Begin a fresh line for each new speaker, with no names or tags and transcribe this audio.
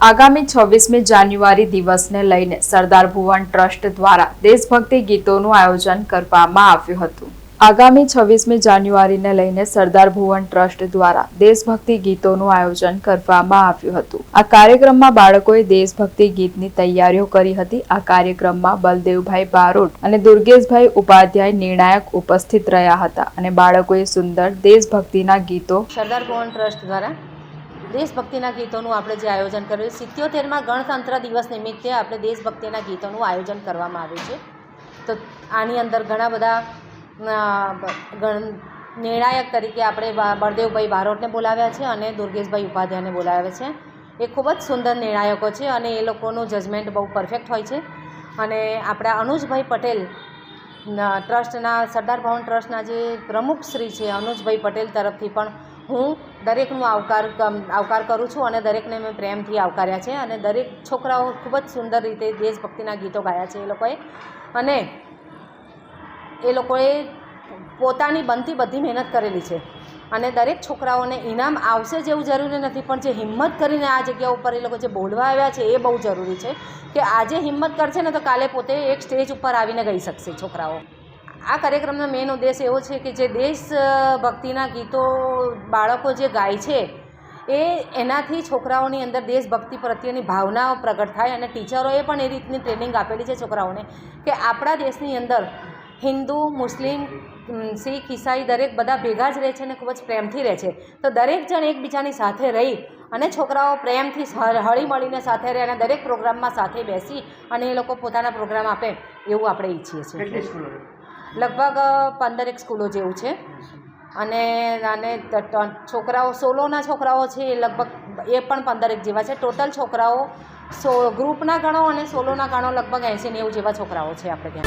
આગામી છવ્વીસમી જાન્યુઆરી દિવસને લઈને સરદાર ભુવન ટ્રસ્ટ દ્વારા દેશભક્તિ ગીતોનું આયોજન કરવામાં આવ્યું હતું. આગામી છવ્વીસમી જાન્યુઆરીને લઈને સરદાર ભુવન ટ્રસ્ટ દ્વારા દેશભક્તિ ગીતોનું આયોજન કરવામાં આવ્યું હતું. આ કાર્યક્રમમાં બાળકોએ દેશભક્તિ ગીતની તૈયારીઓ કરી હતી. આ કાર્યક્રમમાં બલદેવભાઈ બારોટ અને દુર્ગેશભાઈ ઉપાધ્યાય નિર્ણાયક ઉપસ્થિત રહ્યા હતા અને બાળકોએ સુંદર દેશભક્તિના ગીતો
સરદાર ભુવન ટ્રસ્ટ દ્વારા દેશભક્તિના ગીતોનું આપણે જે આયોજન કર્યું, સિત્યોતેરમાં ગણતંત્ર દિવસ નિમિત્તે આપણે દેશભક્તિના ગીતોનું આયોજન કરવામાં આવ્યું છે. તો આની અંદર ઘણા બધા ગણ, નિર્ણાયક તરીકે આપણે બળદેવભાઈ બારોટને બોલાવ્યા છે અને દુર્ગેશભાઈ ઉપાધ્યાયને બોલાવ્યા છે. એ ખૂબ જ સુંદર નિર્ણાયકો છે અને એ લોકોનું જજમેન્ટ બહુ પરફેક્ટ હોય છે. અને આપણા અનુજભાઈ પટેલ ટ્રસ્ટના, સરદાર ભવન ટ્રસ્ટના જે પ્રમુખ શ્રી છે અનુજભાઈ પટેલ તરફથી પણ હું દરેકનું આવકાર આવકાર કરું છું અને દરેકને મેં પ્રેમથી આવકાર્યા છે અને દરેક છોકરાઓ ખૂબ જ સુંદર રીતે દેશભક્તિના ગીતો ગાયા છે એ લોકોએ. અને એ લોકોએ પોતાની બનતી બધી મહેનત કરેલી છે. અને દરેક છોકરાઓને ઇનામ આવશે જેવું જરૂરી નથી, પણ જે હિંમત કરીને આ જગ્યા ઉપર એ લોકો જે બોલવા આવ્યા છે એ બહુ જરૂરી છે કે આજે હિંમત કરશે ને તો કાલે પોતે એક સ્ટેજ ઉપર આવીને ગઈ શકશે છોકરાઓ. આ કાર્યક્રમનો મેઇન ઉદ્દેશ એવો છે કે જે દેશ ભક્તિના ગીતો બાળકો જે ગાય છે, એ એનાથી છોકરાઓની અંદર દેશભક્તિ પ્રત્યેની ભાવનાઓ પ્રગટ થાય અને ટીચરોએ પણ એ રીતની ટ્રેનિંગ આપેલી છે છોકરાઓને કે આપણા દેશની અંદર હિન્દુ, મુસ્લિમ શીખ, ઈસાઈ દરેક બધા ભેગા જ રહે છે અને ખૂબ જ પ્રેમથી રહે છે. તો દરેક જણ એકબીજાની સાથે રહી અને છોકરાઓ પ્રેમથી હળી મળીને સાથે રહે અને દરેક પ્રોગ્રામમાં સાથે બેસી અને એ લોકો પોતાના પ્રોગ્રામ આપે એવું આપણે ઈચ્છીએ છીએ. લગભગ પંદરેક સ્કૂલો જેવું છે. અને અને છોકરાઓ, સોલોના છોકરાઓ છે એ લગભગ એ પણ પંદરેક જેવા છે. ટોટલ છોકરાઓ સો, ગ્રુપના ગણો અને સોલોના ગણો લગભગ એંસી નેવું જેવા છોકરાઓ છે આપણે ત્યાં.